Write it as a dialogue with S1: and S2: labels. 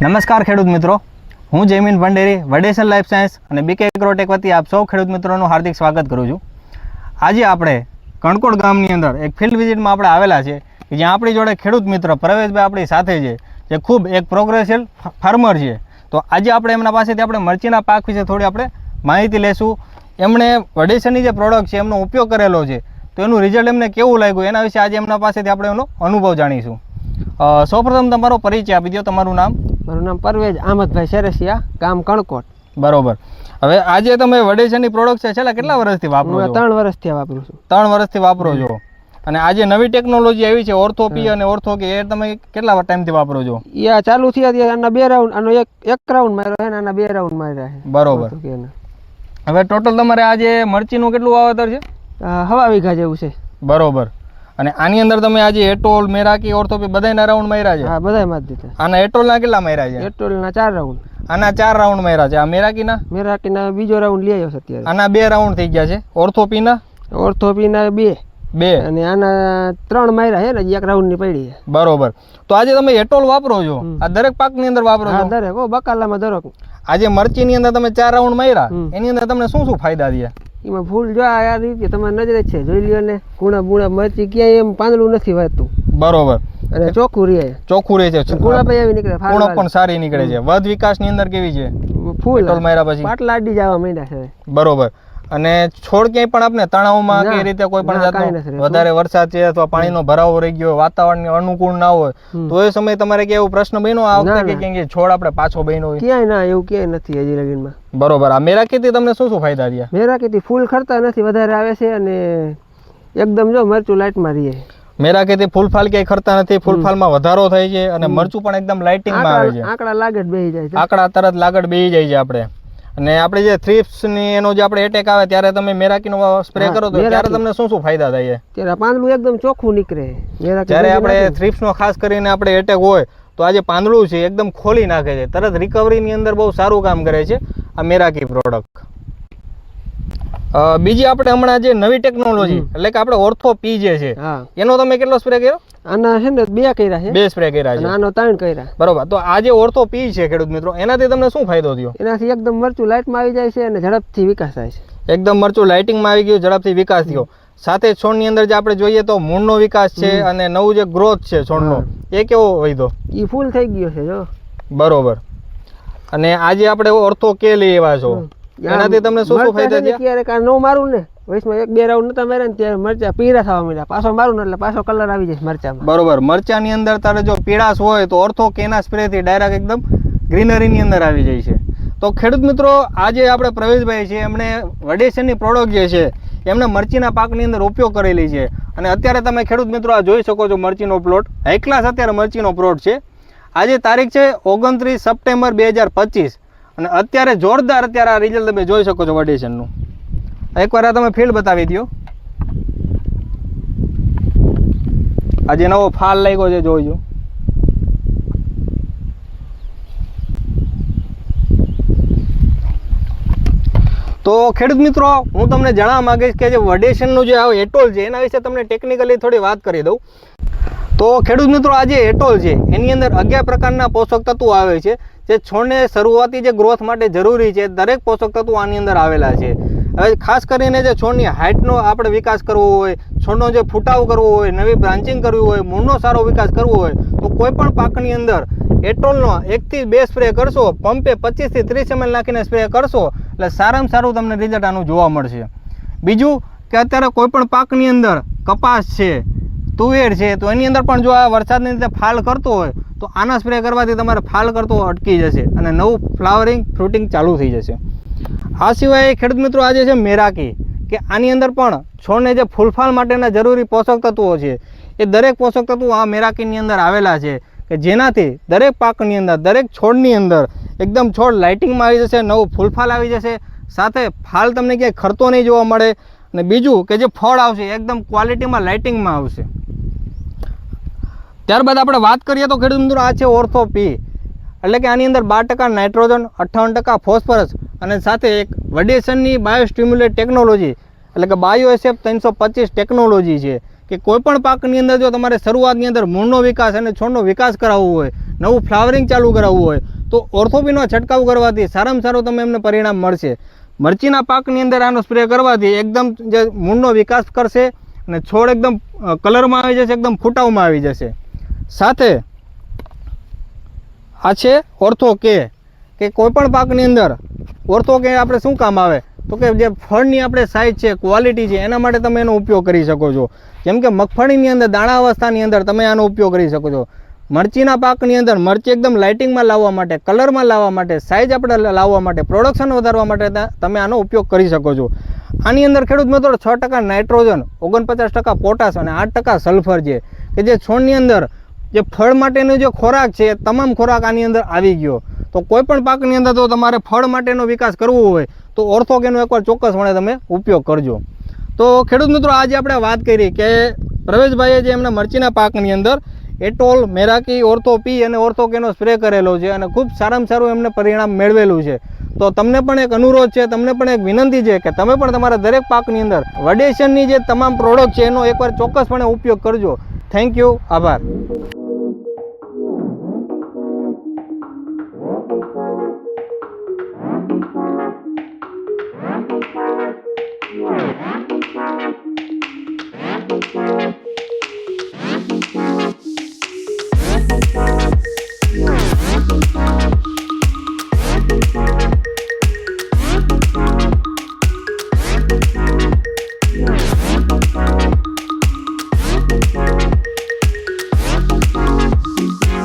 S1: નમસ્કાર ખેડૂત મિત્રો. હું જયમીન ભંડેરી વડેસર લાઈફ સાયન્સ અને બીકે એગ્રોટેક વતી આપ સૌ ખેડૂત મિત્રોનું હાર્દિક સ્વાગત કરું છું. આજે આપણે કણકોટ ગામની અંદર એક ફિલ્ડ વિઝિટમાં આપણે આવેલા છે કે જ્યાં આપણી જોડે ખેડૂત મિત્ર પ્રવેશભાઈ આપણી સાથે છે, જે ખૂબ એક પ્રોગ્રેસિવ ફાર્મર છે. તો આજે આપણે એમના પાસેથી આપણે મરચીના પાક વિશે થોડી આપણે માહિતી લેશું. એમણે વડેસરની જે પ્રોડક્ટ છે, એમનો ઉપયોગ કરેલો છે, તો એનું રિઝલ્ટ એમને કેવું લાગ્યું? એના વિશે આજે એમના પાસેથી આપણે એનો અનુભવ જાણીશું. સૌપ્રથમ તમારો પરિચય આપી દો તમારું નામ?
S2: મારું નામ પરવેજ આમદભાઈ શેરેસિયા ગામ કણકોટ.
S1: બરોબર. હવે આજે તમે વડેસરની પ્રોડક્ટ છે છેલ્લા કેટલા વર્ષથી વાપરો છો?
S2: ત્રણ વર્ષથી વાપરું છું.
S1: ત્રણ વર્ષથી વાપરો છો. અને આજે નવી ટેકનોલોજી આવી છે ઓર્થોપી અને ઓર્થોકી એ તમે કેટલા ટાઈમથી વાપરો છો?
S2: એ આ ચાલુ થયા ત્યાં આના બે રાઉન્ડ આનો એક એક રાઉન્ડ માર્યો છે આના બે રાઉન્ડ માર્યા છે.
S1: બરોબર. હવે ટોટલ તમારે આજે મરચીનું કેટલું વાવેતર છે?
S2: હવા વીઘા જેવું છે.
S1: બરોબર. અને આની અંદર તમે આજે એટોલ મેરાકી ઓર્થોપી બધાના રાઉન્ડ માર્યા છે?
S2: હા બધાયમાં દીધા.
S1: આના એટોલના કેટલા માર્યા છે?
S2: એટોલના ચાર રાઉન્ડ
S1: આના ચાર રાઉન્ડ માર્યા છે. આ મેરાકીના?
S2: મેરાકીના બીજો રાઉન્ડ લઈ આવ્યો છે અત્યારે.
S1: આના બે રાઉન્ડ થઈ ગયા છે. ઓર્થોપીના
S2: ઓર્થોપીના બે.
S1: બે.
S2: અને આના ત્રણ માર્યા છે ને એક રાઉન્ડની પડી છે.
S1: બરોબર. તો આજે તમે એટોલ વાપરો છો? આ દરેક પાકની અંદર વાપરો છો?
S2: દરેક. ઓ બકાલામાં દરેક.
S1: આજે મરચીની અંદર તમે ચાર રાઉન્ડ માર્યા. એની અંદર તમને શું શું ફાયદા થયા?
S2: એમાં ફૂલ જો આ રીતે તમારી નજરે છે. જોઈ લ્યો ને કુણા બુણા મરચી ક્યાંય એમ પાંદડું નથી વાતું.
S1: બરોબર.
S2: અને ચોખ્ખું રહે.
S1: ચોખ્ખું રહે છે.
S2: પછી આવી નીકળે ફાલ
S1: પણ સારી નીકળે છે. વધ વિકાસની અંદર કેવી છે?
S2: ફૂલ.
S1: માર્યા પછી.
S2: પાટલા અડી જવા માંડ્યા છે
S1: બરોબર. અને છોડ ક્યાંય પણ આપણે તણાવમાં કે રીતે કોઈ પણ જાતનો વધારે વરસાદ છે અથવા પાણીનો ભરાવો રહી ગયો વાતાવરણ અનુકૂળ ના હોય તો એ સમયે તમારે કે એવો પ્રશ્ન બન્યો આ વખતે કે
S2: ના.
S1: છોડ આપણે પાછો બન્યો હોય?
S2: ક્યાંય ના એવું ક્યાંય નથી હજી લગીનમાં
S1: બરોબર. આ મેરા ખેતી તમને શું શું ફાયદા થયા?
S2: મેરા ખેતી ફૂલ ખરતા નથી વધારે આવે છે અને એકદમ જો મરચું લાઇટમાં રહીએ
S1: મેરા કે ફૂલફાલ ક્યાંય ખરતા નથી ફૂલફાલમાં વધારો થાય છે અને મરચું પણ એકદમ લાઇટિંગમાં આવે છે.
S2: આંકડા લાગડ બેહી જાય છે.
S1: આંકડા તરત લાગડ બેહી જાય છે આપણે. અને આપણે જે થ્રીપ્સની એનો જે આપણે એટેક આવે ત્યારે તમે મેરાકીનો સ્પ્રે કરો તો ત્યારે તમને શું શું ફાયદા થાય
S2: ત્યારે પાંદડું એકદમ ચોખ્ખું નીકળે.
S1: જ્યારે આપણે થ્રીપ્સ નો ખાસ કરીને આપણે એટેક હોય તો આ જે પાંદડું છે એકદમ ખોલી નાખે છે. તરત રિકવરીની ની અંદર બહુ સારું કામ કરે છે આ મેરાકી પ્રોડક્ટ બીજી આપણે હમણાં જે નવી ટેકનોલોજી એટલે કે આપણે ઓર્થો પી જે છે એનો તમે કેટલો સ્પ્રે કર્યો?
S2: આના છે ને બે કર્યા છે.
S1: બે સ્પ્રે કર્યા છે.
S2: આનો ત્રણ કર્યા.
S1: બરોબર. તો આ જે ઓર્થો પી છે ખેડૂત મિત્રો એનાથી તમને શું ફાયદો થયો?
S2: એનાથી એકદમ મરચું લાઇટમાં આવી જાય છે અને ઝડપથી વિકાસ થાય છે.
S1: એકદમ મરચું લાઇટિંગમાં આવી ગયું ઝડપથી વિકાસ થયો. સાથે છોડની અંદર જે આપણે જોઈએ તો મૂળનો વિકાસ છે અને નવું જે ગ્રોથ છે છોડનો એ કેવો વૈધો
S2: એ ફૂલ થઈ ગયો છે જો.
S1: બરોબર. અને આજે આપણે ઓર્થો કે લઈ એવા છો એનાથી તમને શું શું ફાયદા થયા?
S2: ક્યારે કા નો મારું ને વચમાં એક બે રાઉન્ડ નતા માર્યા ને ત્યારે મરચા પીળા થવા મળ્યા પાછો મારું ને એટલે પાછો કલર આવી જાય મરચામાં.
S1: બરોબર મરચાની અંદર તારે જો પીળાશ હોય તો ઓર્થો કેના સ્પ્રેથી ડાયરેક્ટ એકદમ ગ્રીનરીની અંદર આવી જાય છે. તો ખેડૂત મિત્રો આજે આપણે પ્રવેશભાઈ છે એમણે વડેસરની પ્રોડક્ટ જે છે એમણે મરચીના પાકની અંદર ઉપયોગ કરેલી છે. અને અત્યારે તમે ખેડૂત મિત્રો આ જોઈ શકો છો મરચીનો પ્લોટ હાઈ ક્લાસ અત્યારે મરચીનો પ્લોટ છે. આજે તારીખ છે ઓગણત્રીસ સપ્ટેમ્બર બે હજાર પચીસ. અને અત્યારે જોરદાર અત્યારે આ રિઝલ્ટ તમે જોઈ શકો છો વડેશનનું એકવાર આ તમે ફિલ્ડ બતાવી દો આજે નવો ફાલ લાગ્યો છે જોઈજો તો ખેડૂત મિત્રો, હું તમને જણાવવા માંગીશ કે જે વડેશનનું જે આ એટોલ છે, એના વિશે તમને ટેકનિકલી થોડી વાત કરી દઉં. તો ખેડૂત મિત્રો, આજે એટોલ છે, એની અંદર અગિયાર પ્રકારના પોષક તત્વો આવે છે. જે છોડને શરૂઆતી જે ગ્રોથ માટે જરૂરી છે, દરેક પોષક તત્વો આની અંદર આવેલા છે. હવે ખાસ કરીને જે છોડની હાઇટનો આપણે વિકાસ કરવો હોય, છોડનો જે ફૂટાવ કરવો હોય, નવી બ્રાન્ચિંગ કરવી હોય, મૂળનો સારો વિકાસ કરવો હોય, તો કોઈ પણ પાકની અંદર એટોલનો એકથી બે સ્પ્રે કરશો, પંપે પચીસથી ત્રીસ એમએલ નાખીને સ્પ્રે કરશો, એટલે સારામાં સારું તમને રિઝલ્ટ આનું જોવા મળશે. બીજું કે અત્યારે કોઈ પણ પાકની અંદર કપાસ છે તુવેર છે, તો એની અંદર પણ જો આ વરસાદની રીતે ફાલ કરતો હોય, તો આના સ્પ્રે કરવાથી તમારે ફાલ કરતો અટકી જશે અને નવું ફ્લાવરિંગ ફ્રૂટિંગ ચાલુ થઈ જશે. આ સિવાય ખેડૂત મિત્રો આજે છે મેરાકી, કે આની અંદર પણ છોડને જે ફૂલફાલ માટેના જરૂરી પોષક તત્વો છે, એ દરેક પોષક તત્વો આ મેરાકીની અંદર આવેલા છે, કે જેનાથી દરેક પાકની અંદર, દરેક છોડની અંદર એકદમ છોડ લાઇટિંગમાં આવી જશે, નવું ફૂલફાલ આવી જશે, સાથે ફાલ તમને ક્યાંય ખરતો નહીં જોવા મળે, અને બીજું કે જે ફળ આવશે એકદમ ક્વોલિટીમાં લાઇટિંગમાં આવશે. ત્યારબાદ આપણે વાત કરીએ તો ખેડૂત મિત્રો આ છે ઓર્થો પી એટલે કે આની અંદર બાર ટકા નાઇટ્રોજન, અઠ્ઠાવન ટકા ફોસ્ફરસ અને સાથે એક વડેસનની બાયોસ્ટિમ્યુલેટ ટેકનોલોજી, એટલે કે બાયોએસએફ ત્રણસો પચીસ ટેકનોલોજી છે, કે કોઈપણ પાકની અંદર જો તમારે શરૂઆતની અંદર મૂળનો વિકાસ અને છોડનો વિકાસ કરાવવો હોય, નવું ફ્લાવરિંગ ચાલુ કરાવવું હોય, તો ઓર્થોપીનો છંટકાવ કરવાથી સારામાં સારું તમે એમને પરિણામ મળશે. મરચીના પાકની અંદર આનો સ્પ્રે કરવાથી એકદમ જે મૂળનો વિકાસ કરશે અને છોડ એકદમ કલરમાં આવી જશે, એકદમ ફૂટાવમાં આવી જશે. સાથે આ છે ઓર્થો કે કે કોઈપણ પાકની અંદર ઓર્થો કે આપણે શું કામ આવે? તો કે જે ફળની આપણે સાઇઝ છે ક્વોલિટી છે, એના માટે તમે એનો ઉપયોગ કરી શકો છો. જેમ કે મગફળીની અંદર, દાણા અવસ્થાની અંદર તમે આનો ઉપયોગ કરી શકો છો. મરચીના પાકની અંદર મરચી એકદમ લાઇટિંગમાં લાવવા માટે કલરમાં લાવવા માટે સાઇઝ આપણે લાવવા માટે પ્રોડક્શન વધારવા માટે તમે આનો ઉપયોગ કરી શકો છો. આની અંદર ખેડૂત મિત્રો છ ટકા નાઇટ્રોજન ઓગણપચાસ ટકા પોટાશ અને આઠ ટકા સલ્ફર છે. કે જે છોડની અંદર જે ફળ માટેનો જે ખોરાક છે તમામ ખોરાક આની અંદર આવી ગયો. તો કોઈ પણ પાકની અંદર તો તમારે ફળ માટેનો વિકાસ કરવો હોય, તો ઓર્થોકેનો એકવાર ચોક્કસપણે તમે ઉપયોગ કરજો. તો ખેડૂત મિત્રો, આજે આપણે વાત કરી કે પ્રવેશભાઈએ જે એમના મરચીના પાકની અંદર એટોલ, મેરાકી ઓર્થોપી અને ઓર્થોકેનો સ્પ્રે કરેલો છે અને ખૂબ સારામાં સારું એમને પરિણામ મેળવેલું છે. તો તમને પણ એક અનુરોધ છે, તમને પણ એક વિનંતી છે કે તમે પણ તમારા દરેક પાકની અંદર વડેશનની જે તમામ પ્રોડક્ટ છે એનો એકવાર ચોક્કસપણે ઉપયોગ કરજો. થેન્ક યુ આભાર.